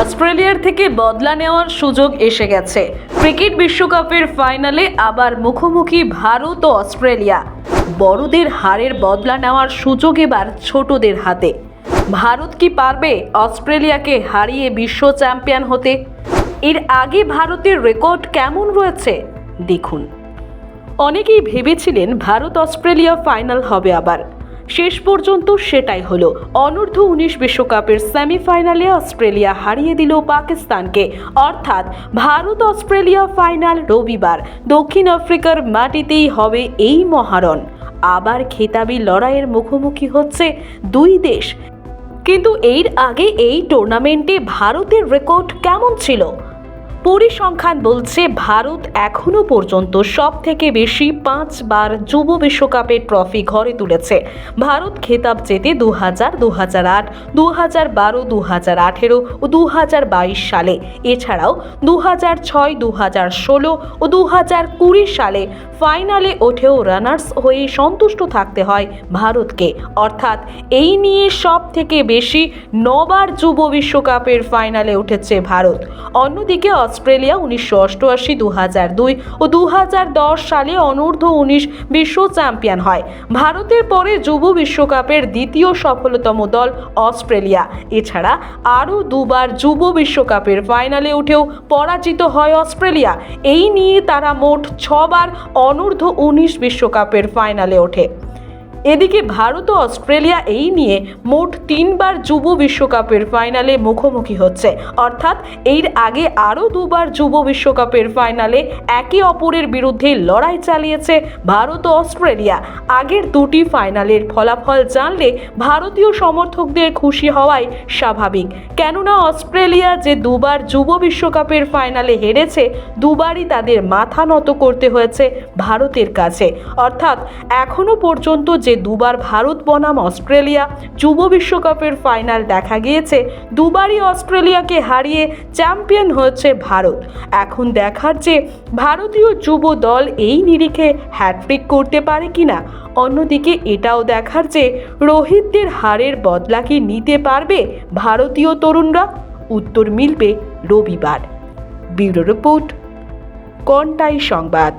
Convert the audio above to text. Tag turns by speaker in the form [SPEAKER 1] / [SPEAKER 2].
[SPEAKER 1] অস্ট্রেলিয়ার থেকে বদলা নেওয়ার সুযোগ এসে গেছে। ক্রিকেট বিশ্বকাপের ফাইনালে আবার মুখোমুখি ভারত ও অস্ট্রেলিয়া। বড়দের হারের বদলা নেওয়ার সুযোগ এবার ছোটদের হাতে। ভারত কি পারবে অস্ট্রেলিয়াকে হারিয়ে বিশ্ব চ্যাম্পিয়ন হতে? এর আগে ভারতের রেকর্ড কেমন রয়েছে? দেখুন। অনেকেই ভেবেছিলেন ভারত অস্ট্রেলিয়া ফাইনাল হবে আবার। শেষ পর্যন্ত সেটাই হলো। অনূর্ধ্ব উনিশ বিশ্বকাপের সেমিফাইনালে অস্ট্রেলিয়া হারিয়ে দিল পাকিস্তানকে। অর্থাৎ ভারত অস্ট্রেলিয়া ফাইনাল রবিবার। দক্ষিণ আফ্রিকার মাটিতেই হবে এই মহারণ। আবার খেতাবি লড়াইয়ের মুখোমুখি হচ্ছে দুই দেশ। কিন্তু এর আগে এই টুর্নামেন্টে ভারতের রেকর্ড কেমন ছিল? পরিসংখ্যান বলছে, ভারত এখনও পর্যন্ত সব থেকে বেশি পাঁচবার যুব বিশ্বকাপের ট্রফি ঘরে তুলেছে। ভারত খেতাব জেতে দু হাজার দু হাজার আট দু হাজার বারো দু হাজার আঠেরো ও দু হাজার বাইশ সালে। এছাড়াও দু হাজার ছয় দু হাজার ষোলো ও দু হাজার কুড়ি সালে ফাইনালে ওঠেও রানার্স হয়ে সন্তুষ্ট থাকতে হয় ভারতকে। অর্থাৎ এই নিয়ে সব থেকে বেশি নবার যুব বিশ্বকাপের ফাইনালে উঠেছে ভারত। অন্যদিকে অস্ট্রেলিয়া উনিশশো অষ্টআশি দু হাজার দুই ও দু হাজার দশ সালে অনূর্ধ্ব উনিশ বিশ্ব চ্যাম্পিয়ন হয়। ভারতের পরে যুব বিশ্বকাপের দ্বিতীয় সফলতম দল অস্ট্রেলিয়া। এছাড়া আরও দুবার যুব বিশ্বকাপের ফাইনালে উঠেও পরাজিত হয় অস্ট্রেলিয়া। এই নিয়ে তারা মোট ছবার অনূর্ধ্ব উনিশ বিশ্বকাপের ফাইনালে ওঠে। এদিকে ভারত ও অস্ট্রেলিয়া এই নিয়ে মোট তিনবার যুব বিশ্বকাপের ফাইনালে মুখোমুখি হচ্ছে। অর্থাৎ এর আগে আরও দুবার যুব বিশ্বকাপের ফাইনালে একে অপরের বিরুদ্ধে লড়াই চালিয়েছে ভারত ও অস্ট্রেলিয়া। আগের দুটি ফাইনালের ফলাফল জানলে ভারতীয় সমর্থকদের খুশি হওয়াই স্বাভাবিক। কেননা অস্ট্রেলিয়া যে দুবার যুব বিশ্বকাপের ফাইনালে হেরেছে, দুবারই তাদের মাথা নত করতে হয়েছে ভারতের কাছে। অর্থাৎ এখনও পর্যন্ত যে দুবার ভারত বনাম অস্ট্রেলিয়া যুব বিশ্বকাপের ফাইনাল দেখা গিয়েছে। দুবারই অস্ট্রেলিয়াকে হারিয়ে চ্যাম্পিয়ন হয়েছে ভারত। এখন দেখার যে ভারতীয় যুব দল এই নিরিখে হ্যাট্রিক করতে পারে কিনা, অন্যদিকে এটাও দেখার যে রোহিতদের হারের বদলা কি নিতে পারবে ভারতীয় তরুণরা, উত্তর মিলবে রবিবার। ব্যুরো রিপোর্ট, কন্টাই সংবাদ।